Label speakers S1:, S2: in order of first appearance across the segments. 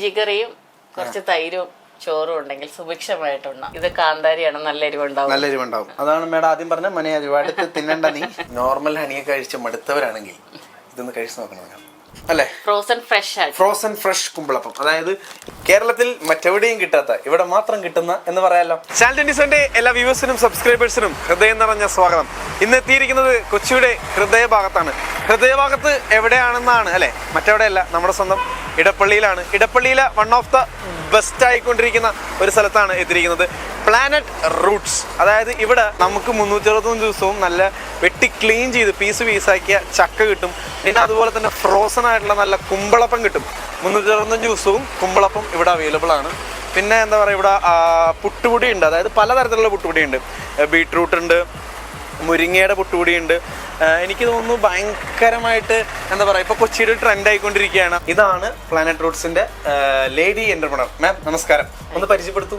S1: ഇഞ്ചിക്കറിയും കുറച്ച് തൈരും ചോറും ഉണ്ടെങ്കിൽ സുഭിക്ഷമായിട്ടുണ്ടാവും ഇത് കാന്താരിയാണ് നല്ല എരിവുണ്ടാവും.
S2: നല്ല എരിവുണ്ടാവും. അതാണ് മേഡം ആദ്യം പറഞ്ഞ മനയാ ഒരുപാട് തിന്നണ്ട നീ. നോർമൽ ഹണിയെ കഴിച്ച് മടുത്തവരാണെങ്കിൽ ഇതൊന്ന് കഴിച്ചു നോക്കണം. അല്ലേ?
S1: Frozen fresh
S2: frozen fresh kumbalappam. അതായത് കേരളത്തിൽ മറ്റെവിടെയും കിട്ടാത്ത ഇവിടെ മാത്രം കിട്ടുന്ന എന്ന് പറയാലോ. ചാനൽ ട്വന്റിസന്റെ എല്ലാ വ്യൂവേഴ്സിനും സബ്സ്ക്രൈബേഴ്സിനും ഹൃദയം നിറഞ്ഞ സ്വാഗതം. ഇന്ന് എത്തിയിരിക്കുന്നത് കൊച്ചിയുടെ ഹൃദയഭാഗത്താണ്. ഹൃദയഭാഗത്ത് എവിടെയാണെന്നാണ് അല്ലെ? മറ്റെവിടെയല്ല നമ്മുടെ സ്വന്തം ഇടപ്പള്ളിയിലാണ്. ഇടപ്പള്ളിയിലെ വൺ ഓഫ് ദ ബെസ്റ്റ് ആയിക്കൊണ്ടിരിക്കുന്ന ഒരു സ്ഥലത്താണ് എത്തിയിരിക്കുന്നത്. പ്ലാനറ്റ് റൂട്ട്സ് അതായത് ഇവിടെ നമുക്ക് മുന്നൂറ്റി അറുപത്തൊന്ന് ദിവസവും നല്ല വെട്ടി ക്ലീൻ ചെയ്ത് പീസ് പീസാക്കിയ ചക്ക കിട്ടും. പിന്നെ അതുപോലെ തന്നെ ഫ്രോസൺ ആയിട്ടുള്ള നല്ല കുമ്പളപ്പം കിട്ടും. മുന്നൂറ്റി അറുപത്തഞ്ച് ദിവസവും കുമ്പളപ്പം ഇവിടെ അവൈലബിൾ ആണ്. പിന്നെ എന്താ പറയുക ഇവിടെ പുട്ടുപൊടി ഉണ്ട്. അതായത് പലതരത്തിലുള്ള പുട്ടുപൊടി ഉണ്ട്. ബീട്രൂട്ട് ഉണ്ട് മുരിങ്ങയുടെ പുട്ടുപൊടി ഉണ്ട്. എനിക്ക് തോന്നുന്നു ഭയങ്കരമായിട്ട് എന്താ പറയുക ഇപ്പോൾ കൊച്ചിയുടെ ട്രെൻഡ് ആയിക്കൊണ്ടിരിക്കുകയാണ്. ഇതാണ് പ്ലാനറ്റ് റൂട്ട്സിന്റെ ലേഡി എന്റർപ്രണർ മാം നമസ്കാരം. ഒന്ന് പരിചയപ്പെടുത്തൂ.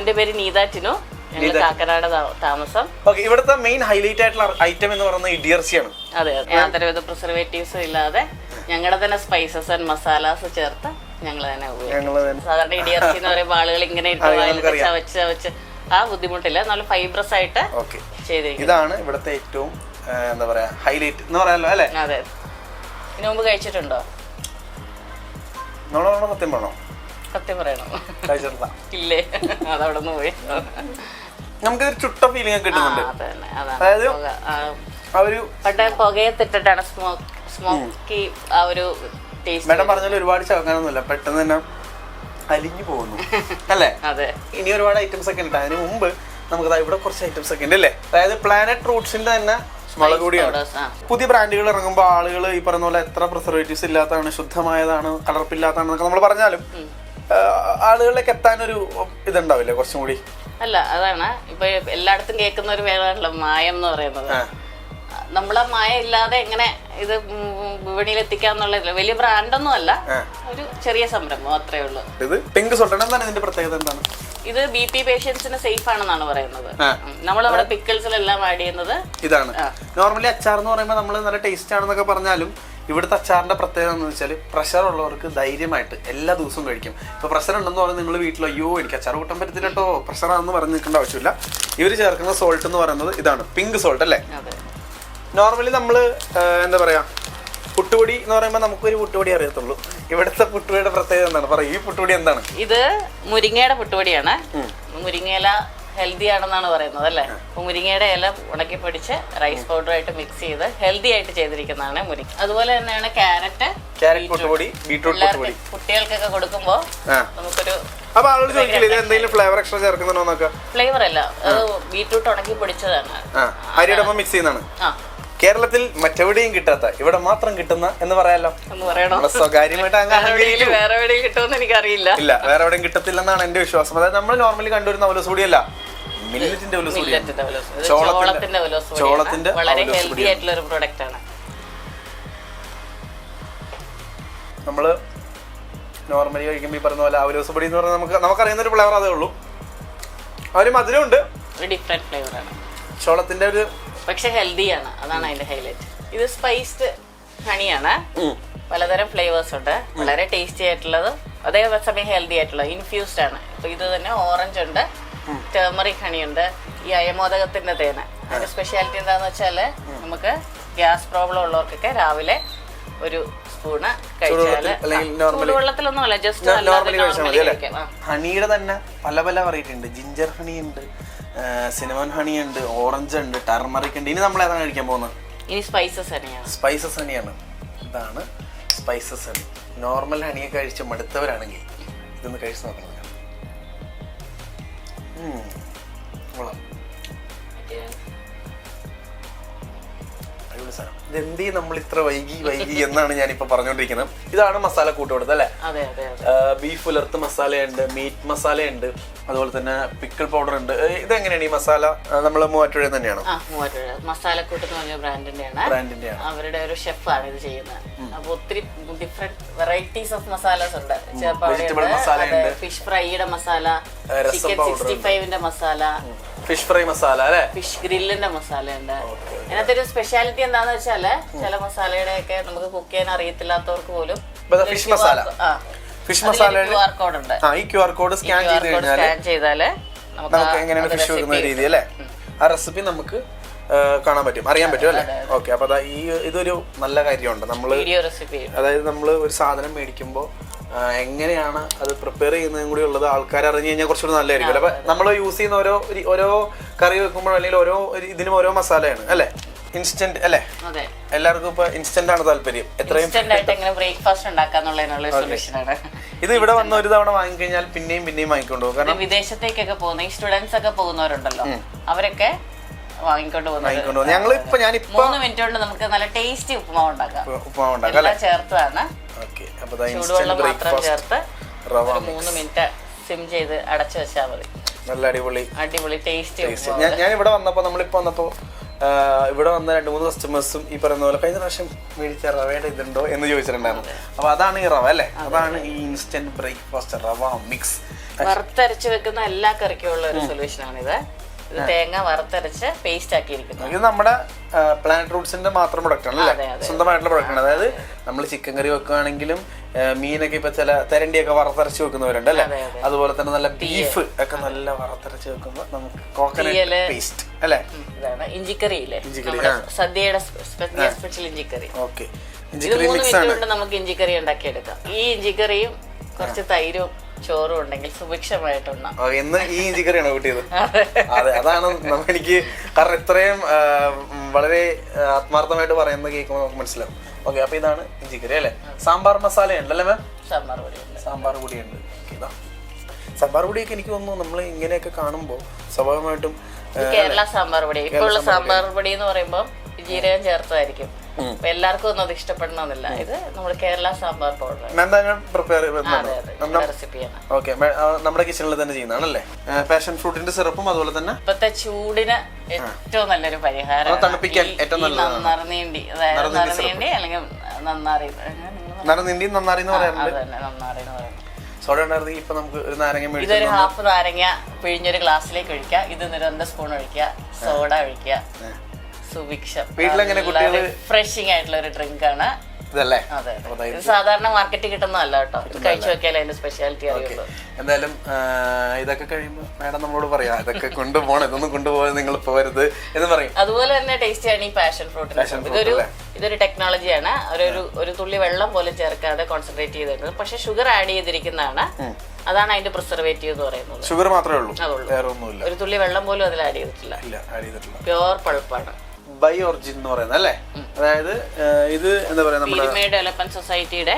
S1: എന്റെ പേര് നീത ടിനു. ഞങ്ങൾ കാക്കനാട് താമസം.
S2: ഓക്കെ ഇവിടുത്തെ മെയിൻ ഹൈലൈറ്റ് ആയിട്ടുള്ള ഐറ്റം എന്ന് പറയുന്നത് ഇഡിയർച്ചിയാണ്
S1: അതെ അതെ. യാതൊരുവിധ പ്രിസർവേറ്റീവ്സും ഇല്ലാതെ ഞങ്ങളുടെ തന്നെ സ്പൈസസ് ആൻഡ് മസാലാസ് ചേർത്ത് ഞങ്ങൾ തന്നെ ഉപയോഗിക്കും. സാധാരണ ഇടിയർച്ചി എന്ന് പറയുമ്പോൾ ആളുകൾ ഇങ്ങനെ ഇട്ട് ചവച്ച് ചവച്ച് ആ ബുദ്ധിമുട്ടില്ല. നല്ല ഫൈബ്രസ് ആയിട്ട് ചെയ്തിരിക്കും.
S2: ഇതാണ് ഇവിടുത്തെ ഏറ്റവും എന്താ പറയാ ഹൈലൈറ്റ് എന്ന് പറയാമല്ലോ അല്ലേ?
S1: അതെ. ഇതിനു മുമ്പ് കഴിച്ചിട്ടുണ്ടോ?
S2: സത്യം പറഞ്ഞോ?
S1: സത്യം പറയണം?
S2: കഴിച്ചിട്ടില്ല
S1: ഇല്ലേ? അതവിടെ നിന്ന് പോയി.
S2: നമുക്ക് ചുട്ട ഫീലിംഗ് കിട്ടുന്നുണ്ട്. അതായത്
S1: ആ,
S2: ഒരു
S1: പണ്ട് പുകയത്തിട്ടിട്ടാണ് സ്മോക്ക് സ്മോക്കി ആ ഒരു ടേസ്റ്റ്
S2: മേഡം പറഞ്ഞാൽ ഒരുപാട് ചവക്കാനൊന്നുമില്ല പെട്ടെന്ന് തന്നെ അലിഞ്ഞു പോകുന്നു. അല്ലേ?
S1: അതെ.
S2: ഇനി ഒരുപാട് ഐറ്റംസ് ഒക്കെ ഉണ്ട്. അതിന് മുമ്പ് നമുക്ക് ഇവിടെ കുറച്ച് ഐറ്റംസ് ഒക്കെ ഉണ്ട് അല്ലേ? അതായത് പ്ലാനറ്റ് റൂട്ട്സിന്റെ തന്നെ മുളക് പൊടിയാണ് പുതിയ ബ്രാൻഡുകൾ ഇറങ്ങുമ്പോൾ ആളുകൾ ഈ പറഞ്ഞ പോലെ എത്ര പ്രിസർവേറ്റീവ്സ് ഇല്ലാത്തതാണ് ശുദ്ധമായതാണ് കലർപ്പില്ലാത്തതാണെന്നൊക്കെ നമ്മൾ പറഞ്ഞാലും ആളുകളിലേക്ക് എത്താനൊരു ഇതുണ്ടാവില്ലേ കുറച്ചും കൂടി
S1: അല്ല അതാണ്. ഇപ്പൊ എല്ലായിടത്തും കേൾക്കുന്ന ഒരു പേരാണല്ലോ മായം എന്ന് പറയുന്നത്. നമ്മളെ മായ ഇല്ലാതെ എങ്ങനെ ഇത് വിപണിയിൽ എത്തിക്കാന്നുള്ള വലിയ ബ്രാൻഡൊന്നും അല്ല. ഒരു ചെറിയ സംരംഭം അത്രേ ഉള്ളൂ.
S2: ഇത് പിങ്ക് സോൾട്ട് എന്താണ് ഇതിന്റെ പ്രത്യേകത എന്താണ്?
S1: ഇത് ബി പി പേഷ്യൻസിന് സേഫ് ആണെന്നാണ് പറയുന്നത്. നമ്മൾ നമ്മുടെ പിക്കിൾസിലെല്ലാം ആഡ് ചെയ്യുന്നത്.
S2: ഇതാണ്. നോർമലി അച്ചാർ എന്ന് പറയുമ്പോൾ നമ്മൾ നല്ല ടേസ്റ്റ് ആണെന്നൊക്കെ പറഞ്ഞാലും ഇവിടുത്തെ അച്ചാറിന്റെ പ്രത്യേകത എന്ന് വെച്ചാൽ പ്രഷർ ഉള്ളവർക്ക് ധൈര്യമായിട്ട് എല്ലാ ദിവസവും കഴിക്കും. ഇപ്പോൾ പ്രഷർ ഉണ്ടെന്ന് പറഞ്ഞാൽ നിങ്ങൾ വീട്ടിൽ അയ്യോ എനിക്ക് അച്ചാർ കൂട്ടാൻ പറ്റത്തില്ല കേട്ടോ പ്രഷറാണെന്ന് പറഞ്ഞ് നിൽക്കേണ്ട ആവശ്യമില്ല. ഇവർ ചേർക്കുന്ന സോൾട്ട് എന്ന് പറയുന്നത് ഇതാണ് പിങ്ക് സോൾട്ട് അല്ലേ? നോർമലി നമ്മൾ എന്താ പറയുക പുട്ടുപൊടി എന്ന് പറയുമ്പോൾ നമുക്കൊരു പുട്ടുപൊടി അറിയത്തുള്ളൂ. ഇവിടുത്തെ പുട്ടുപൊടിയുടെ പ്രത്യേകത എന്താണ്? പറയുക ഈ പുട്ടുപൊടി എന്താണ്?
S1: ഇത് മുരിങ്ങയുടെ പുട്ടുപൊടിയാണ്. മുരിങ്ങയില ഹെൽത്തി ആണെന്നാണ് പറയുന്നത് അല്ലേ? മുരിങ്ങയുടെ ഇല ഉണക്കി പൊടിച്ച് റൈസ് പൗഡറായിട്ട് മിക്സ് ചെയ്ത് ഹെൽത്തി ആയിട്ട് ചെയ്തിരിക്കുന്നതാണ് മുരിങ്ങ. അതുപോലെ തന്നെയാണ് ക്യാരറ്റ്
S2: ബീട്രൂട്ട്
S1: കുട്ടികൾക്കൊക്കെ കൊടുക്കുമ്പോൾ നമുക്കൊരു
S2: ഫ്ലേവർ എക്സ്ട്രാ ചേർക്കുന്നുണ്ടോ
S1: ഫ്ലേവർ അല്ല അത് ബീട്രൂട്ട് ഉണക്കി പൊടിച്ചതാണ്.
S2: അരിയുടെ മിക്സ് ചെയ്യുന്നതാണ്.
S1: ആ.
S2: കേരളത്തിൽ മറ്റെവിടെയും കിട്ടാത്ത ഇവിടെ മാത്രം കിട്ടുന്ന എന്ന് പറയാലോ? സ്വകാര്യമായിട്ട്
S1: വേറെ എവിടെയും കിട്ടുമെന്ന് എനിക്കറിയില്ല.
S2: ഇല്ല വേറെ എവിടെയും കിട്ടത്തില്ലെന്നാണ് എന്റെ വിശ്വാസം. അതായത് നമ്മൾ നോർമലി കണ്ടുവരുന്ന ഒലസൂടിയല്ല മില്ലറ്റിന്റെ ചോളത്തിന്റെ-
S1: വളരെ ഹെൽത്തി ആയിട്ടുള്ള ഒരു പ്രൊഡക്റ്റ് ആണ്.
S2: നമ്മൾ നോർമലി കഴിക്കുമ്പോൾ ഈ പറഞ്ഞ പോലെ അവലോസ് പൊടി എന്ന് പറഞ്ഞാൽ നമുക്ക് നമുക്കറിയുന്ന ഒരു ഫ്ലേവർ അതേ ഉള്ളൂ. ആ ഒരു മധുരമുണ്ട്.
S1: ഡിഫറെന്റ് ഫ്ലേവർ ആണ്.
S2: ചോളത്തിന്റെ ഒരു
S1: പക്ഷെ ഹെൽത്തിയാണ് അതാണ് അതിന്റെ ഹൈലൈറ്റ് ഇത് സ്പൈസ്ഡ് ഹണിയാണ് പലതരം ഫ്ലേവേഴ്സ് ഉണ്ട്. വളരെ ടേസ്റ്റി ആയിട്ടുള്ളത്. അതേസമയം ഹെൽത്തി ആയിട്ടുള്ളത് ഇൻഫ്യൂസ്ഡ് ആണ്. ഇപ്പൊ ഇത് തന്നെ ഓറഞ്ച് ഉണ്ട്. ടേമറിക് ഹണി ഉണ്ട്. ഈ അയമോദകത്തിന്റെ തേന് അതിന്റെ സ്പെഷ്യാലിറ്റി എന്താന്ന് വെച്ചാൽ നമുക്ക് ഗ്യാസ് പ്രോബ്ലം ഉള്ളവർക്കൊക്കെ രാവിലെ ഒരു സ്പൂണ്
S2: കഴിച്ചാൽ ഹണിയുടെ തന്നെ പല പല വെറൈറ്റി ഉണ്ട്. ജിഞ്ചർ ഹണി ഉണ്ട്. സിനമൺ ഹണി ഉണ്ട് ഓറഞ്ച് ഉണ്ട് ടർമറിക് ഉണ്ട്. ഇനി നമ്മൾ ഏതാണ് കഴിക്കാൻ പോകുന്നത്?
S1: ഇനി സ്പൈസസ് ഹണിയാണ്.
S2: സ്പൈസസ് ഹണിയാണ്. ഇതാണ് സ്പൈസസ് ഹണി. നോർമൽ ഹണിയെ കഴിച്ച് മടുത്തവരാണെങ്കിൽ ഇതൊന്ന് കഴിച്ച് നോക്കണം. കൊള്ളാം. അടിപൊളി എന്തി ഇതെന്തേ നമ്മൾ ഇത്ര വൈകി വൈകി എന്നാണ് ഞാനിപ്പോ പറഞ്ഞോണ്ടിരിക്കുന്നത്. ഇതാണ് മസാല കൂട്ടുകൊടുത്തത് അല്ലെ?
S1: അതെ അതെ അതെ.
S2: ബീഫ് ഉലർത്ത് മസാലയുണ്ട് മീറ്റ് മസാലയുണ്ട് അതുപോലെ തന്നെ പിക്കിൾ പൗഡർ ഉണ്ട്. ഇത് ഇതെങ്ങനെയാണ് ഈ മസാല? നമ്മൾ മൂവാറ്റുപുഴ തന്നെയാണ്?
S1: മൂവാറ്റുപുഴ. മസാലക്കൂട്ട് എന്ന് പറഞ്ഞ ബ്രാൻഡിന്റെയാണ്.
S2: ബ്രാൻഡിന്റെയാണ്.
S1: അവരുടെ ഒരു ഷെഫാണ് ഇത് ചെയ്യുന്നത്. അപ്പൊ ഒത്തിരി ഡിഫറെന്റ് വെറൈറ്റീസ് ഓഫ് മസാലസ് ഉണ്ട്.
S2: ചേർപ്പാട്.
S1: ഫിഷ് ഫ്രൈയുടെ മസാല ചിക്കൻ സിക്സ്റ്റി ഫൈവിന്റെ മസാല
S2: ഫിഷ് ഫ്രൈ മസാല അല്ലേ?
S1: ഫിഷ് ഗ്രില്ലിന്റെ മസാല ഉണ്ട് അതിനകത്ത് ഒരു സ്പെഷ്യാലിറ്റി എന്താന്ന് വെച്ചാൽ ചില മസാലയുടെ ഒക്കെ നമുക്ക് കുക്ക് ചെയ്യാൻ അറിയത്തില്ലാത്തവർക്ക് പോലും
S2: ഫിഷ്.
S1: ആ.
S2: Fish masala
S1: Q R code ഉണ്ട്.
S2: ഈ ക്യു ആർ കോഡ് സ്കാൻ ചെയ്ത് കഴിഞ്ഞാൽ
S1: നമുക്ക്
S2: എങ്ങനെയാണ് ഫിഷ് വെക്കുന്ന രീതി അല്ലേ? ആ റെസിപ്പി നമുക്ക് കാണാൻ പറ്റും അറിയാൻ പറ്റും അല്ലേ? ഓക്കെ അപ്പൊ ഈ ഇതൊരു നല്ല കാര്യമുണ്ട്.
S1: റെസിപ്പി
S2: അതായത് നമ്മൾ ഒരു സാധനം മേടിക്കുമ്പോൾ എങ്ങനെയാണ് അത് പ്രിപ്പയർ ചെയ്യുന്നതും കൂടി ഉള്ളത് ആൾക്കാർ അറിഞ്ഞു കഴിഞ്ഞാൽ കുറച്ചുകൂടി നല്ലതായിരിക്കും. അപ്പൊ നമ്മൾ യൂസ് ചെയ്യുന്ന ഓരോ ഓരോ കറി വെക്കുമ്പോൾ അല്ലെങ്കിൽ ഓരോ ഇതിനും ഓരോ മസാലയാണ് അല്ലേ? ഇൻസ്റ്റന്റ് അല്ലേ? എല്ലാവർക്കും ഇപ്പൊ ഇൻസ്റ്റന്റ് ആണ് താല്പര്യം. എത്രയും
S1: ബ്രേക്ക്ഫാസ്റ്റ് ഉണ്ടാക്കാന്നുള്ളതിനുള്ള ആണ്.
S2: ഇത് ഇവിടെ വന്ന ഒരു തവണ വാങ്ങിക്കഴിഞ്ഞാൽ പിന്നെയും പിന്നെയും വാങ്ങിക്കൊണ്ടു പോകും. കാരണം
S1: വിദേശത്തേക്കൊക്കെ പോകുന്ന ഈ സ്റ്റുഡൻസ് ഒക്കെ പോകുന്നവരുണ്ടല്ലോ. അവരൊക്കെ വാങ്ങിക്കൊണ്ട് പോകുന്നത്.
S2: ഞങ്ങൾ ഇപ്പൊ ഞാനിപ്പോ
S1: മൂന്ന് മിനിറ്റ് കൊണ്ട് നമുക്ക് നല്ല ടേസ്റ്റി ഉപ്പുമാവ് ഉണ്ടാക്കാം.
S2: ഉപ്പുമാവ് ഉണ്ടാക്കാം അല്ലേ?
S1: ചൂടുവെള്ളം മാത്രം ചേർത്ത് ഒരു മൂന്ന് മിനിറ്റ് സിം ചെയ്ത് അടച്ചു വെച്ചാൽ മതി.
S2: നല്ല അടിപൊളി.
S1: അടിപൊളി ടേസ്റ്റി
S2: ഞാൻ ഞാൻ ഇവിടെ വന്നപ്പോൾ നമ്മളിപ്പോൾ വന്നപ്പോൾ ഇവിടെ വന്ന രണ്ട് മൂന്ന് കസ്റ്റമേഴ്സും ഈ പറയുന്ന പോലെ കഴിഞ്ഞ പ്രാവശ്യം മേടിച്ച റവയുടെ ഇതുണ്ടോ എന്ന് ചോദിച്ചിട്ടുണ്ടായിരുന്നു. അപ്പൊ അതാണ് ഈ റവ അല്ലേ? അതാണ് ഈ ഇൻസ്റ്റന്റ് ബ്രേക്ക്ഫാസ്റ്റ് റവ മിക്സ്
S1: വറുത്തരച്ച് വെക്കുന്ന എല്ലാ കറിക്കും ഉള്ള ഒരു സൊല്യൂഷൻ ആണിത്. ഇത് തേങ്ങ വറുത്തരച്ച് പേസ്റ്റ് ആക്കിയിരിക്കുന്നത്
S2: ഇത് നമ്മുടെ പ്ലാന്റ് റൂട്ട്സിന്റെ മാത്രം പ്രൊഡക്റ്റ് ആണ് അല്ലേ. സ്വന്തമായിട്ടുള്ള പ്രൊഡക്റ്റ് ആണ് അതായത് നമ്മൾ ചിക്കൻ കറി വെക്കുകയാണെങ്കിലും മീനൊക്കെ ഇപ്പൊ ചില തെരണ്ടിയൊക്കെ വറുത്തരച്ച് വെക്കുന്നവരുണ്ട് അല്ലേ?
S1: അതെ, അതെ.
S2: അതുപോലെ തന്നെ നല്ല ബീഫ് ഒക്കെ നല്ല വറുത്തരച്ച് വെക്കുമ്പോൾ നമുക്ക് കോക്കനട്ട്. പേസ്റ്റ് അല്ലേ?
S1: ഇഞ്ചിക്കറി ഇല്ലേ. സദ്യയുടെ സ്പെഷ്യൽ ഇഞ്ചിക്കറി.
S2: ഓക്കെ. ഇഞ്ചിക്കറി
S1: നമുക്ക് ഇഞ്ചിക്കറി ഉണ്ടാക്കിയെടുക്കാം. ഈ ഇഞ്ചിക്കറിയും കുറച്ച് തൈരും ചോറും ഉണ്ടെങ്കിൽ സുഭിക്ഷമായിട്ടുണ്ടാവും
S2: ഇന്ന് ഈ ഇഞ്ചിക്കറിയാണോ കിട്ടിയത്? അതെ. അതാണ് എനിക്ക് കാരണം ഇത്രയും വളരെ ആത്മാർത്ഥമായിട്ട് പറയുന്നത് കേൾക്കുമ്പോൾ നമുക്ക് മനസ്സിലാവും. ഓക്കെ അപ്പൊ ഇതാണ് ഇഞ്ചിക്കറി അല്ലേ? സാമ്പാർ മസാല ഉണ്ടല്ലേ മാം?
S1: സാമ്പാർ
S2: സാമ്പാർ പൊടി ഉണ്ട്. ഇതാ. സാമ്പാർ പൊടിയൊക്കെ എനിക്ക് തോന്നുന്നു നമ്മൾ ഇങ്ങനെയൊക്കെ കാണുമ്പോൾ സ്വാഭാവികമായിട്ടും
S1: കേരള സാമ്പാർ പൊടി. ഇപ്പോൾ സാമ്പാർ പൊടി. എന്ന് പറയുമ്പോൾ ജീരകം ചേർത്തതായിരിക്കും. എല്ലാവർക്കും ഒന്നും അത് ഇഷ്ടപ്പെടണമെന്നില്ല. ഇത് നമ്മുടെ കേരള സാമ്പാർ പൗഡർ.
S2: പ്രിപ്പയർ
S1: റെസിപ്പിയാണ്
S2: ഓക്കെ നമ്മുടെ കിച്ചണിൽ തന്നെ ചെയ്യുന്നതാണല്ലേ? പാഷൻ ഫ്രൂട്ടിന്റെ സിറപ്പും അതുപോലെ തന്നെ?
S1: ഇപ്പത്തെ ചൂടിന് ഏറ്റവും നല്ലൊരു പരിഹാരം
S2: തണുപ്പിക്കാൻ ഏറ്റവും നല്ലതാണ്.
S1: നിറനീണ്ടി അതായത് നന്നറിനീണ്ടി അല്ലെങ്കിൽ നന്നാറി നിങ്ങൾ
S2: നന്നാറി എന്ന് പറയാറുണ്ട്.
S1: നന്നാറി എന്ന് പറയുന്നത്.
S2: സോഡ ഉണ്ടായിരുന്നെങ്കിൽ ഇപ്പൊ നമുക്ക് ഒരു നാരങ്ങ
S1: ഇതൊരു ഹാഫ് നാരങ്ങ പിഴിഞ്ഞൊരു ഗ്ലാസ്സിലേക്ക് ഒഴിക്കുക. ഇത് നിരന്തര രണ്ട് സ്പൂൺ ഒഴിക്കുക സോഡ ഒഴിക്കുക. സുഭിക്ഷം.
S2: വീട്ടിലെങ്ങനെ കുട്ടികൾ?
S1: ഫ്രഷിങ് ആയിട്ടുള്ള ഒരു ഡ്രിങ്ക് ആണ്.
S2: ഇതല്ലേ?
S1: അതെ ഇത് സാധാരണ മാർക്കറ്റിൽ കിട്ടുന്നതല്ല കേട്ടോ. ഇത് കഴിച്ചു നോക്കിയാലേ അതിന്റെ സ്പെഷ്യാലിറ്റി അറിയുള്ളൂ.
S2: എന്തായാലും ഇതൊക്കെ കഴിയുമ്പോൾ മാഡം നമ്മളോട് പറയാം. ഇതൊക്കെ കൊണ്ടുപോകണം. ഇതൊന്നും കൊണ്ടുപോകാൻ നിങ്ങൾ പോകരുത് എന്ന് പറയും.
S1: അതുപോലെ തന്നെ ടേസ്റ്റിയാണ് ഈ പാഷൻ ഫ്രൂട്ടിന് ഇതൊരു
S2: ടെക്നോളജി
S1: ഇതൊരു ടെക്നോളജിയാണ് ഒരു ഒരു തുള്ളി വെള്ളം പോലും ചേർക്കാതെ കോൺസെൻട്രേറ്റ് ചെയ്തിരുന്നത്. പക്ഷെ ഷുഗർ ആഡ് ചെയ്തിരിക്കുന്നതാണ്. അതാണ് അതിന്റെ പ്രിസർവേറ്റീവ് എന്ന് പറയുന്നത്.
S2: ഷുഗർ മാത്രമേ ഉള്ളൂ.
S1: ഒരു തുള്ളി വെള്ളം പോലും അതിൽ ആഡ് ചെയ്തിട്ടില്ല.
S2: ഇല്ല ആഡ് ചെയ്തിട്ടില്ല.
S1: പ്യുവർ പൾപ്പാണ്
S2: ബൈ ഒറിജിൻ എന്ന് പറയുന്നത് അല്ലേ? അതായത് ഇത് എന്താ പറയാ നമ്മുടെ
S1: ഡെവലപ്മെന്റ് സൊസൈറ്റിയുടെ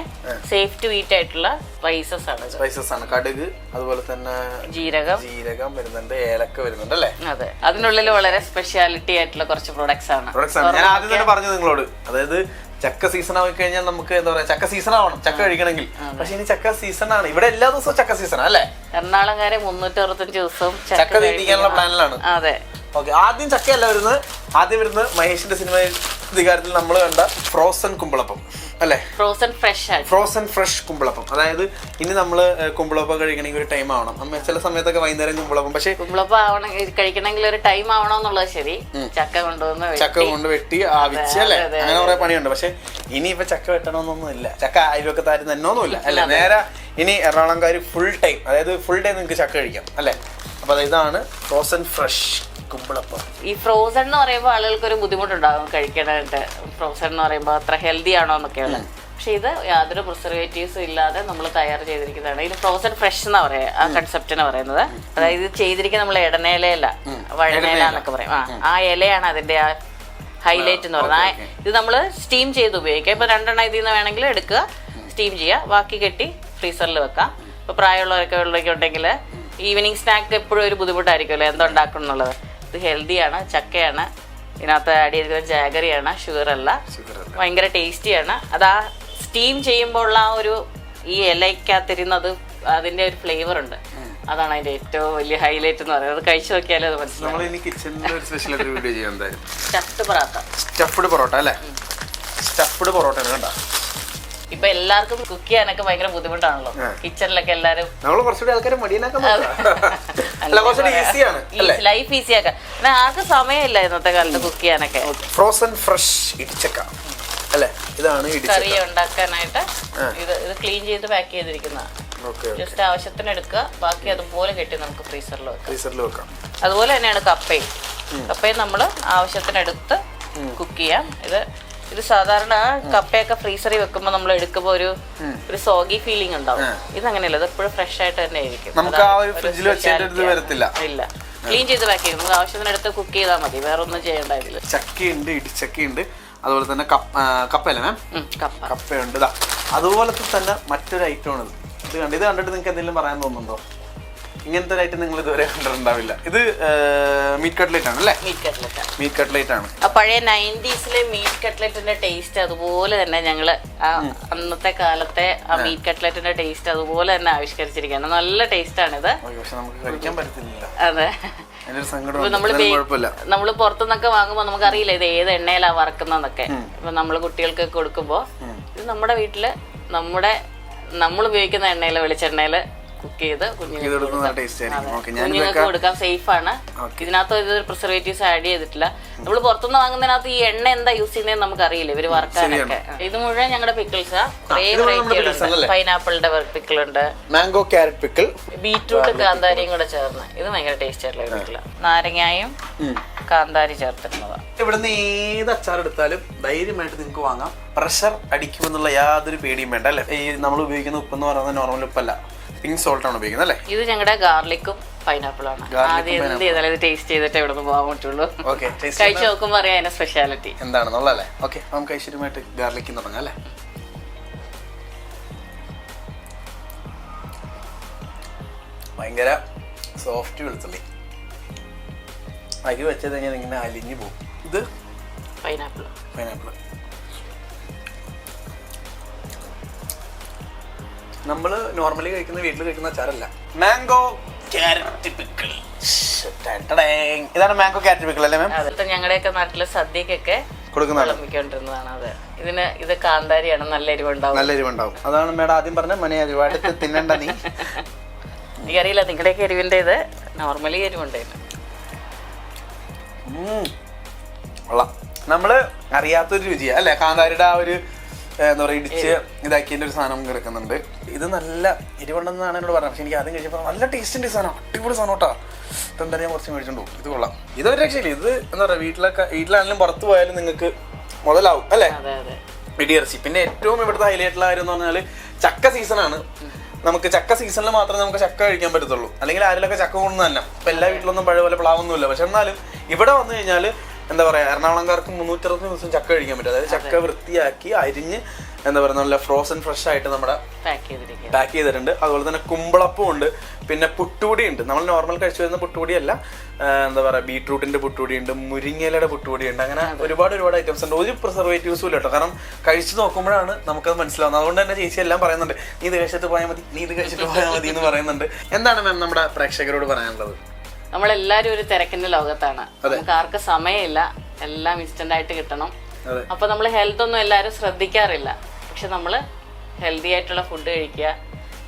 S1: സേഫ് ടു ഈറ്റ് ആയിട്ടുള്ള സ്പൈസസ് ആണ്
S2: സ്പൈസസ് ആണ്. കടുക് അതുപോലെ തന്നെ
S1: ജീരകം.
S2: ജീരകം വരുന്നുണ്ട് ഏലക്ക വരുന്നുണ്ട് അല്ലേ?
S1: അതെ. അതിനുള്ളിൽ വളരെ സ്പെഷ്യാലിറ്റി ആയിട്ടുള്ള കുറച്ച് പ്രൊഡക്ട്സ് ആണ്.
S2: പ്രൊഡക്ട്സ് ആണ്. ഞാൻ ആദ്യം തന്നെ പറഞ്ഞു നിങ്ങളോട്. അതായത് ചക്ക സീസൺ ആയി കഴിഞ്ഞാൽ നമുക്ക് എന്താ പറയാ ചക്ക സീസൺ ആവണം. ചക്ക കഴിക്കണമെങ്കിൽ. പക്ഷെ ഇനി ചക്ക സീസൺ ആണ്. ഇവിടെ എല്ലാ ദിവസവും ചക്ക സീസൺ അല്ലേ?
S1: എറണാകുളംകാരെ മുന്നൂറ്റി അറുപത്തഞ്ച് ദിവസവും
S2: ചക്ക തീറ്റിക്കാനുള്ള പ്ലാനിലാണ്.
S1: അതെ.
S2: ഓക്കെ ആദ്യം ചക്കയല്ല വരുന്നത്. ആദ്യം വരുന്നത് മഹേഷിന്റെ സിനിമയിൽ അധികാരത്തിൽ നമ്മൾ കണ്ട ഫ്രോസൺ കുമ്പളപ്പം. അല്ലേ?
S1: ഫ്രോസൺ ഫ്രഷ് ആണ്
S2: ഫ്രോസൺ ഫ്രഷ് കുമ്പളപ്പം. അതായത് ഇനി നമ്മൾ കുമ്പളപ്പം കഴിക്കണമെങ്കിൽ ഒരു ടൈം ആവണം. അമ്മ ചില സമയത്തൊക്കെ വൈകുന്നേരം കുമ്പളപ്പം. പക്ഷേ
S1: കുമ്പളപ്പം ആവണം കഴിക്കണമെങ്കിൽ ഒരു ടൈം ആവണം എന്നുള്ളത് ശരി. ചക്ക കൊണ്ടുവന്ന്
S2: ചക്ക കൊണ്ട് വെട്ടി ആവിച്ച് അല്ലേ? അങ്ങനെ കുറെ പണിയുണ്ട്. പക്ഷെ ഇനി ഇപ്പൊ ചക്ക വെട്ടണമെന്നൊന്നും ഇല്ല ചക്ക അയൽവക്കത്താരും തന്നൊന്നുമില്ല അല്ലെ? നേരെ ഇനി എറണാകുളംകാർ ഫുൾ ടൈം അതായത് ഫുൾ ടൈം നിങ്ങൾക്ക് ചക്ക കഴിക്കാം അല്ലെ? അപ്പൊ ഇതാണ് ഫ്രോസൺ ഫ്രഷ് കുമ്പളപ്പം
S1: ഈ ഫ്രോസൺ എന്ന് പറയുമ്പോൾ ആളുകൾക്ക് ഒരു ബുദ്ധിമുട്ടുണ്ടാകും കഴിക്കാനായിട്ട്. ഫ്രോസൺ എന്ന് പറയുമ്പോൾ അത്ര ഹെൽത്തി ആണോ എന്നൊക്കെയാണ്. പക്ഷെ ഇത് യാതൊരു പ്രിസർവേറ്റീവ്സും ഇല്ലാതെ നമ്മൾ തയ്യാർ ചെയ്തിരിക്കുന്നതാണ്. ഇത് ഫ്രോസൺ ഫ്രഷ് എന്ന് പറയാ ആ കൺസെപ്റ്റിന് പറയുന്നത്. അതായത് ഇത് ചെയ്തിരിക്കുന്ന നമ്മൾ ഇടനേലയല്ല വഴനേല എന്നൊക്കെ പറയും. ആ ആ ഇലയാണ് അതിന്റെ ആ ഹൈലൈറ്റ് എന്ന് പറയുന്നത്. ഇത് നമ്മൾ സ്റ്റീം ചെയ്ത് ഉപയോഗിക്കാം ഇപ്പൊ രണ്ടെണ്ണം ഇതിൽ നിന്ന് വേണമെങ്കിൽ എടുക്കുക സ്റ്റീം ചെയ്യുക. ബാക്കി കെട്ടി ഫ്രീസറിൽ വെക്കാം. ഇപ്പൊ പ്രായമുള്ളവരൊക്കെ ഉള്ളവരൊക്കെ ഉണ്ടെങ്കിൽ ഈവനിങ് സ്നാക്ക് എപ്പോഴും ഒരു ബുദ്ധിമുട്ടായിരിക്കുമല്ലോ എന്തുണ്ടാക്കും എന്നുള്ളത്. ഇത് ഹെൽത്തിയാണ് ചക്കയാണ്. ഇതിനകത്ത് ആഡ് ചെയ്തിരിക്കുന്നത് ജാഗറിയാണ് ഷുഗർ അല്ല. ഭയങ്കര ടേസ്റ്റിയാണ് അത് ആ സ്റ്റീം ചെയ്യുമ്പോൾ ഉള്ള ആ ഒരു ഈ ഇലയ്ക്കകത്തിരുന്നത് അതിന്റെ ഒരു ഫ്ലേവർ ഉണ്ട്. അതാണ് അതിന്റെ ഏറ്റവും വലിയ ഹൈലൈറ്റ് എന്ന് പറയുന്നത്. അത് കഴിച്ചു നോക്കിയാലേ അത് മനസ്സിലാവും. സ്റ്റഫ്ഡ്
S2: പൊറോട്ട. അല്ലേ? സ്റ്റഫ്ഡ് പൊറോട്ട കണ്ട.
S1: ഇപ്പൊ എല്ലാവർക്കും കുക്ക് ചെയ്യാനൊക്കെ ഭയങ്കര ബുദ്ധിമുട്ടാണല്ലോ. കിച്ചണിലൊക്കെ എല്ലാരും ലൈഫ് ഈസി ആക്കാം. ആർക്കും സമയമില്ല ഇന്നത്തെ കാലത്ത് കുക്ക് ചെയ്യാനൊക്കെ.
S2: ഫ്രോസൺ ഫ്രഷ് ഇടിച്ചക്ക അല്ലേ? ഇതാണ്
S1: കറി ഉണ്ടാക്കാനായിട്ട് ഇത് ഇത് ക്ലീൻ ചെയ്ത് പാക്ക് ചെയ്തിരിക്കുന്ന ജസ്റ്റ് ആവശ്യത്തിന് എടുക്കുക. ബാക്കി അതുപോലെ കെട്ടി നമുക്ക് ഫ്രീസറിൽ വെക്കാം.
S2: ഫ്രീസറിൽ വെക്കാം.
S1: അതുപോലെ തന്നെയാണ് കപ്പയും. കപ്പയും നമ്മൾ ആവശ്യത്തിനെടുത്ത് കുക്ക് ചെയ്യാം. ഇത് ഇത് സാധാരണ കപ്പയൊക്കെ ഫ്രീസറിൽ വെക്കുമ്പോൾ നമ്മൾ എടുക്കുമ്പോൾ ഒരു ഒരു സോഗി ഫീലിംഗ് ഉണ്ടാവും. ഇത് അങ്ങനെയല്ല ഇത് എപ്പോഴും ഫ്രഷ് ആയിട്ട് തന്നെ ആയിരിക്കും.
S2: നമുക്ക് ആ ഒരു ഫ്രിഡ്ജിൽ
S1: വെച്ചിട്ട്
S2: വരത്തില്ല.
S1: ഇല്ല. ക്ലീൻ ചെയ്ത് പാക്ക് ചെയ്യും. നമുക്ക് ആവശ്യത്തിനെടുത്ത് കുക്ക് ചെയ്താൽ മതി. വേറെ ഒന്നും ചെയ്യേണ്ട ഇതിൽ
S2: ചക്കയുണ്ട് ഇടിച്ചക്കയുണ്ട്. അതുപോലെ തന്നെ കപ്പയല്ലേ മാം
S1: കപ്പ.
S2: കപ്പയുണ്ട്. അതുപോലത്തെ തന്നെ മറ്റൊരു ഐറ്റം ആണ് ഇത് ഇത് കണ്ട് ഇത് കണ്ടിട്ട് നിങ്ങൾക്ക് എന്തെങ്കിലും പറയാൻ തോന്നുന്നുണ്ടോ? ഇങ്ങനത്തെ ഒരു ഐറ്റം നിങ്ങൾ ഇതുവരെ കണ്ടിട്ടുണ്ടാവില്ല. ഇത് മീറ്റ് കട്ട്ലേറ്റ് ആണ് അല്ലേ?
S1: മീറ്റ് കട്ട്ലറ്റ്
S2: മീറ്റ് കട്ട്ലേറ്റ് ആണ്.
S1: പഴയ നയന്റീസിലെ മീറ്റ് കട്ട്ലറ്റിന്റെ ടേസ്റ്റ് അതുപോലെ തന്നെ ഞങ്ങൾ അന്നത്തെ കാലത്തെ ആ മീറ്റ് കട്ട്ലറ്റിന്റെ ടേസ്റ്റ് അതുപോലെ തന്നെ ആവിഷ്കരിച്ചിരിക്കുകയാണ്. നല്ല ടേസ്റ്റ് ആണ്
S2: ഇത് പക്ഷെ നമുക്ക് കഴിക്കാൻ പറ്റത്തില്ല
S1: അതെ.
S2: കുഴപ്പമില്ല.
S1: പുറത്തുനിന്നൊക്കെ വാങ്ങുമ്പോൾ നമുക്കറിയില്ല ഇത് ഏത് എണ്ണയിലാ വറക്കുന്നതൊക്കെ ഇപ്പൊ നമ്മൾ കുട്ടികൾക്ക് കൊടുക്കുമ്പോ ഇത് നമ്മുടെ വീട്ടിൽ നമ്മുടെ നമ്മൾ ഉപയോഗിക്കുന്ന എണ്ണയിൽ വെളിച്ചെണ്ണയിൽ കുക്ക് ചെയ്ത് കുഞ്ഞുങ്ങൾക്ക് കൊടുക്കാം. സേഫ് ആണ്. ഇതിനകത്ത് ഇത് പ്രിസർവേറ്റീവ്സ് ആഡ് ചെയ്തിട്ടില്ല. നമ്മൾ പുറത്തുനിന്ന് വാങ്ങുന്നതിനകത്ത് ഈ എണ്ണ എന്താ യൂസ് ചെയ്യുന്നത് നമുക്ക് അറിയില്ല ഇവർ വറക്കാനൊക്കെ ഇത് മുഴുവൻ ഞങ്ങളുടെ പിക്കിൾസാ കുറേ വെറൈറ്റികളുണ്ട്? പൈനാപ്പിളിന്റെ പിക്കിൾ ഉണ്ട്.
S2: മാംഗോ ക്യാരറ്റ് പിക്കിൾ
S1: ബീറ്റ്റൂട്ട് കാന്താരിയും കൂടെ ചേർന്ന്. ഇത് ഭയങ്കര ടേസ്റ്റ് ആയിട്ടുള്ള പിക്കിൾ നാരങ്ങായും കാന്താരി ചേർത്തിരുന്നതാണ്
S2: ഇവിടുന്ന് ഏത് അച്ചാർ എടുത്താലും ധൈര്യമായിട്ട് നിങ്ങൾക്ക് വാങ്ങാം. പ്രഷർ അടിക്കുമെന്നുള്ള യാതൊരു പേടിയും വേണ്ട അല്ലേ? ഈ നമ്മൾ ഉപയോഗിക്കുന്ന ഉപ്പെന്ന് പറയുന്നത് നോർമൽ ഉപ്പല്ല. പിങ്ക് സോൾട്ട് ആണ് ഉപയോഗിക്കുന്നത് അല്ലേ?
S1: ഇത് ഞങ്ങളുടെ ഗാർലിക്കും പൈനാപ്പിളും ആണ്
S2: Garlic ഉം
S1: ആദ്യം എന്ത് ചെയ്താലും ഇത് ടേസ്റ്റ് ചെയ്തിട്ട് ഇവിടെ നിന്ന് പോകാൻ പറ്റുള്ളൂ.
S2: ടേസ്റ്റ്
S1: കഴിച്ചു നോക്കുമ്പോൾ അറിയാം അതിന്റെ സ്പെഷ്യാലിറ്റി
S2: എന്താണെന്നുള്ളല്ലേ ഓക്കെ നമുക്ക് ഐശ്വര്യമായിട്ട് ഗാർലിക്ക് തുടങ്ങാം അല്ലേ? ഭയങ്കര സോഫ്റ്റ് വെളുത്തുള്ളി. അരി വെച്ചത് കഴിഞ്ഞാൽ ഇങ്ങനെ അലിഞ്ഞു പോകും. ഇത്?
S1: പൈനാപ്പിൾ
S2: പൈനാപ്പിൾ നമ്മൾ നോർമലി കഴിക്കുന്ന വീട്ടിൽ കഴിക്കുന്ന അച്ചാറല്ല. മാംഗോ ക്യാരറ്റ് പിക്കിൾ ഇതാണ് മാംഗോ ക്യാരറ്റ് പിക്കിൾ അല്ലേ മാം
S1: അതിലത്തെ ഞങ്ങളുടെയൊക്കെ നാട്ടിലെ സദ്യക്കൊക്കെ
S2: കൊടുക്കുന്നതാണ്
S1: വിളമ്പിക്കൊണ്ടിരുന്നതാണ് അത് ഇതിന് ഇത് കാന്താരിയാണ് നല്ല എരിവുണ്ടാവും
S2: നല്ല എരിവുണ്ടാവും അതാണ് മേഡം ആദ്യം പറഞ്ഞ മണി അരിവായിട്ട് തിന്നണ്ട നീ
S1: എനിക്കറിയില്ല നിങ്ങളുടെയൊക്കെ എരിവിന്റെ ഇത് നോർമലി എരിവുണ്ടായിരുന്നു
S2: നമ്മൾ അറിയാത്തൊരു രുചിയാ അല്ലെ കാന്താരിയുടെ ആ ഒരു എന്താ പറയുക ഇടിച്ച് ഇതാക്കിയതിന്റെ ഒരു സാധനം കിടക്കുന്നുണ്ട്. ഇത് നല്ല എരിവുണ്ടെന്നാണ് എന്നോട് പറഞ്ഞത്. പക്ഷെ എനിക്ക് ആദ്യം കഴിച്ചപ്പോൾ നല്ല ടേസ്റ്റിന്റെ സാധനം അടിപൊളി സാധനം കേട്ടോ. ഇതെന്തായാലും ഞാൻ കുറച്ച് മേടിച്ചോണ്ട് പോകും. ഇത് കൊള്ളാം. ഇതൊരു രക്ഷയില്ല. ഇത് എന്താ പറയുക വീട്ടിലൊക്കെ വീട്ടിലാണെങ്കിലും പുറത്ത് പോയാലും നിങ്ങൾക്ക് മുതലാവും അല്ലേ? ഇടിയിറച്ചി. പിന്നെ ഏറ്റവും ഇവിടുത്തെ ഹൈലൈറ്റ് ഉള്ള കാര്യം എന്ന് പറഞ്ഞാൽ ചക്ക സീസണാണ് നമുക്ക് ചക്ക സീസണിൽ മാത്രമേ നമുക്ക് ചക്ക കഴിക്കാൻ പറ്റത്തുള്ളൂ. അല്ലെങ്കിൽ ആരെങ്കിലൊക്കെ ചക്ക കൊണ്ടു തന്നെ ഇപ്പൊ എല്ലാ വീട്ടിലൊന്നും പഴയ പോലെ പ്ലാവൊന്നുമില്ല. പക്ഷെ എന്നാലും ഇവിടെ വന്നു കഴിഞ്ഞാൽ എന്താ പറയാ എറണാകുളംകാർക്ക് മുന്നൂറ്ററുപത് ദിവസം ചക്ക കഴിക്കാൻ പറ്റും. അതായത് ചക്ക വൃത്തിയാക്കി അരിഞ്ഞ് എന്താ പറയുക നല്ല ഫ്രോസൺ ഫ്രഷ് ആയിട്ട് നമ്മുടെ
S1: പാക്ക്
S2: ചെയ്തിട്ടുണ്ട്. അതുപോലെ തന്നെ കുമ്പളപ്പം ഉണ്ട്. പിന്നെ പുട്ടുപൊടി ഉണ്ട്. നമ്മൾ നോർമൽ കഴിച്ചു വരുന്ന പുട്ടുപൊടി അല്ല. എന്താ പറയുക ബീട്രൂട്ടിന്റെ പുട്ടുപൊടി ഉണ്ട് മുരിങ്ങയിലയുടെ പുട്ടുപൊടി ഉണ്ട്. അങ്ങനെ ഒരുപാട് ഒരുപാട് ഐറ്റംസ് ഉണ്ട്. ഒരു പ്രിസർവേറ്റീവ്സും ഇല്ല കേട്ടോ. കാരണം കഴിച്ചു നോക്കുമ്പോഴാണ് നമുക്കത് മനസ്സിലാവുന്നത്. അതുകൊണ്ട് തന്നെ ചേച്ചി എല്ലാം പറയുന്നുണ്ട് നീ ഇത് കഴിച്ചിട്ട് പോയാൽ മതി നീ ഇത് കഴിച്ചിട്ട് പോയാൽ മതി എന്ന് പറയുന്നുണ്ട്. എന്താണ് മാം നമ്മുടെ പ്രേക്ഷകരോട് പറയാനുള്ളത്?
S1: നമ്മളെല്ലാരും ഒരു തിരക്കിന്റെ ലോകത്താണ്. നമുക്ക് ആർക്ക് സമയമില്ല. എല്ലാം ഇൻസ്റ്റന്റ് ആയിട്ട് കിട്ടണം. അപ്പൊ നമ്മൾ ഹെൽത്ത് ഒന്നും എല്ലാരും ശ്രദ്ധിക്കാറില്ല. പക്ഷെ നമ്മൾ ഹെൽത്തി ആയിട്ടുള്ള ഫുഡ് കഴിക്കുക.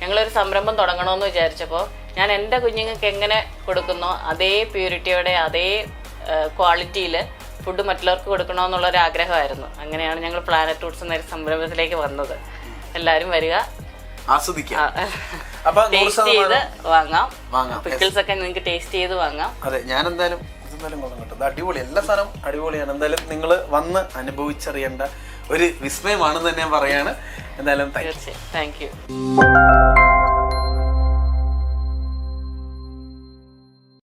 S1: ഞങ്ങളൊരു സംരംഭം തുടങ്ങണമെന്ന് വിചാരിച്ചപ്പോൾ ഞാൻ എന്റെ കുഞ്ഞുങ്ങൾക്ക് എങ്ങനെ കൊടുക്കുന്നോ അതേ പ്യൂരിറ്റിയോടെ അതേ ക്വാളിറ്റിയിൽ ഫുഡ് മറ്റുള്ളവർക്ക് കൊടുക്കണമെന്നുള്ള ഒരു ആഗ്രഹമായിരുന്നു. അങ്ങനെയാണ് ഞങ്ങൾ പ്ലാനറ്റ് റൂട്ട്സ് എന്നൊരു സംരംഭത്തിലേക്ക് വന്നത്. എല്ലാവരും വരിക.
S2: ആസ്വദിക്കാം അപ്പൊ നൂറ്
S1: ടേസ്റ്റ് ചെയ്ത് വാങ്ങാം. പിക്കിൾസ് ഒക്കെ നിങ്ങൾക്ക് ടേസ്റ്റ് ചെയ്ത് വാങ്ങാം.
S2: അതെ ഞാൻ എന്തായാലും കേട്ടോ. അടിപൊളി. എല്ലാ സാധനം അടിപൊളിയാണ്. എന്തായാലും നിങ്ങൾ വന്ന് അനുഭവിച്ചറിയേണ്ട ഒരു വിസ്മയമാണെന്ന് തന്നെ ഞാൻ പറയാണ്. എന്തായാലും
S1: താങ്ക് യു